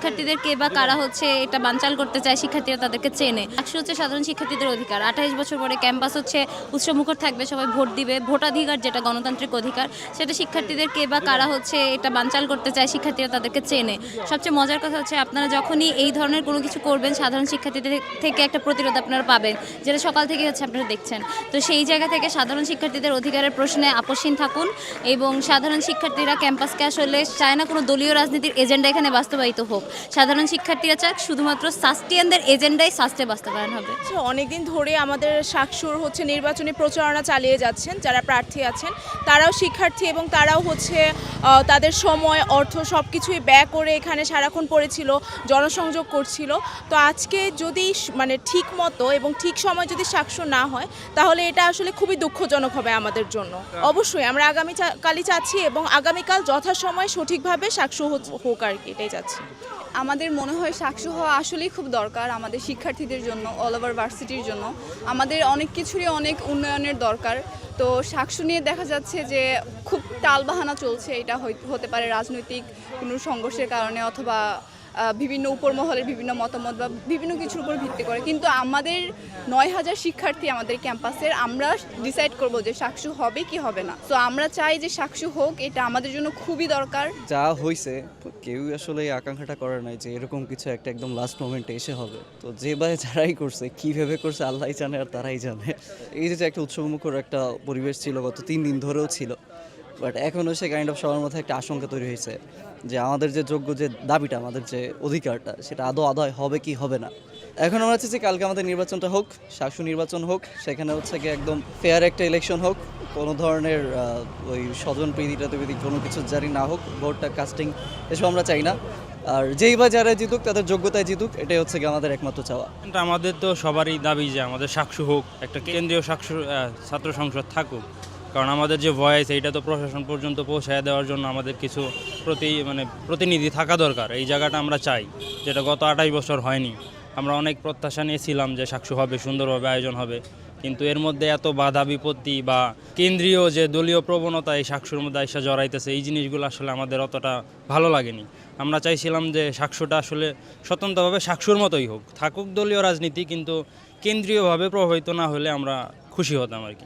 শিক্ষার্থীদের কে বা কারা হচ্ছে এটা বানচাল করতে চায়, শিক্ষার্থীরা তাদেরকে চেনে। একশো হচ্ছে সাধারণ শিক্ষার্থীদের অধিকার। আঠাইশ বছর পরে ক্যাম্পাস হচ্ছে উৎসমুখর থাকবে, সবাই ভোট দিবে। ভোটাধিকার যেটা গণতান্ত্রিক অধিকার, সেটা শিক্ষার্থীদের কে বা কারা হচ্ছে এটা বানচাল করতে চায়, শিক্ষার্থীরা তাদেরকে চেনে। সবচেয়ে মজার কথা হচ্ছে আপনারা যখনই এই ধরনের কোনো কিছু করবেন, সাধারণ শিক্ষার্থীদের থেকে একটা প্রতিরোধ আপনারা পাবেন, যেটা সকাল থেকে হচ্ছে আপনারা দেখছেন। তো সেই জায়গা থেকে সাধারণ শিক্ষার্থীদের অধিকারের প্রশ্নে আপসীন থাকুন এবং সাধারণ শিক্ষার্থীরা ক্যাম্পাসকে আসলে চায় না কোনো দলীয় রাজনীতির এজেন্ডা এখানে বাস্তবায়িত হোক। সাধারণ শিক্ষার্থীরা চাক, শুধুমাত্র সাস্টিয়ানদের এজেন্ডাই সাস্টে বাস্তবায়ন হবে। অনেকদিন ধরে আমাদের শাকসুর হচ্ছে নির্বাচনী প্রচারণা চালিয়ে যাচ্ছেন, যারা প্রার্থী আছেন, তারাও শিক্ষার্থী এবং তারাও হচ্ছে তাদের সময়, অর্থ সব কিছুই ব্যয় করে এখানে সারাক্ষণ পড়েছিল, জনসংযোগ করছিল। তো আজকে যদি মানে ঠিক মতো এবং ঠিক সময় যদি শাকসুর না হয়, তাহলে এটা আসলে খুবই দুঃখজনক হবে আমাদের জন্য। অবশ্যই আমরা আগামী কালই চাচ্ছি এবং আগামীকাল যথাসময়ে সঠিকভাবে শাকসু হোক আর কি, এটাই চাচ্ছি আমাদের মনে হয় সাক্ষী হওয়া আসলেই খুব দরকার আমাদের শিক্ষার্থীদের জন্য অল ওভার ভার্সিটির জন্য। আমাদের অনেক কিছুরই অনেক উন্নয়নের দরকার। তো সাকসু নিয়ে দেখা যাচ্ছে যে খুব টালবাহানা চলছে, এটা হতে পারে রাজনৈতিক কোনো সংঘর্ষের কারণে অথবা বিভিন্ন উপরমহলের বিভিন্ন মতামত বা বিভিন্ন কিছুর উপর ভিত্তি করে। কিন্তু আমাদের নয় হাজার শিক্ষার্থী আমাদের ক্যাম্পাসের, আমরা ডিসাইড করব যে সাকসু হবে কি হবে না। তো আমরা চাই যে সাকসু হোক, এটা আমাদের জন্য খুবই দরকার। যা হয়েছে কেউ আসলে আকাঙ্ক্ষাটা করে নাই যে এরকম কিছু একটা একদম লাস্ট মোমেন্টে এসে হবে। তো যে ভাই যারাই করছে কীভাবে করছে আল্লাহ জানে আর তারাই জানে। এই যে একটা উৎসবমুখর একটা পরিবেশ ছিল গত তিন দিন ধরেও ছিল। বাট এখনও সে কাইন্ড অফ সবার মধ্যে একটা আশঙ্কা তৈরি হয়েছে যে আমাদের যে যোগ্য যে দাবিটা, আমাদের যে অধিকারটা, সেটা আদৌ আদায় হবে কি হবে না। এখন আমরা চাচ্ছি কালকে আমাদের নির্বাচনটা হোক, শাসু নির্বাচন হোক, সেখানে হচ্ছে কি একদম ফেয়ার একটা ইলেকশন হোক, কোনো ধরনের ওই স্বজন প্রীতি টাতিপ্রীতি কোনো কিছু জারি না হোক, ভোটটা কাস্টিং এসব আমরা চাই না। আর যেই বা যারা জিতুক, তাদের যোগ্যতায় জিতুক, এটাই হচ্ছে কি আমাদের একমাত্র চাওয়া। কিন্তু আমাদের তো সবারই দাবি যে আমাদের সাক্ষু হোক, একটা কেন্দ্রীয় সাক্ষু ছাত্র সংসদ থাকুক। কারণ আমাদের যে ভয়েস এইটা তো প্রশাসন পর্যন্ত পৌঁছায় দেওয়ার জন্য আমাদের কিছু প্রতি মানে প্রতিনিধি থাকা দরকার। এই জায়গাটা আমরা চাই, যেটা গত আঠাশ বছর হয়নি। আমরা অনেক প্রত্যাশা নিয়েছিলাম যে সাক্ষু হবে, সুন্দরভাবে আয়োজন হবে। কিন্তু এর মধ্যে এত বাধা বিপত্তি বা কেন্দ্রীয় যে দলীয় প্রবণতা, এই সাক্ষুর মধ্যে এসে জড়াইতেছে, এই জিনিসগুলো আসলে আমাদের অতটা ভালো লাগেনি। আমরা চাইছিলাম যে সাক্ষুটা আসলে স্বতন্ত্রভাবে সাক্ষুর মতোই হোক। থাকুক দলীয় রাজনীতি, কিন্তু কেন্দ্রীয়ভাবে প্রভাবিত না হলে আমরা খুশি হতাম আর কি।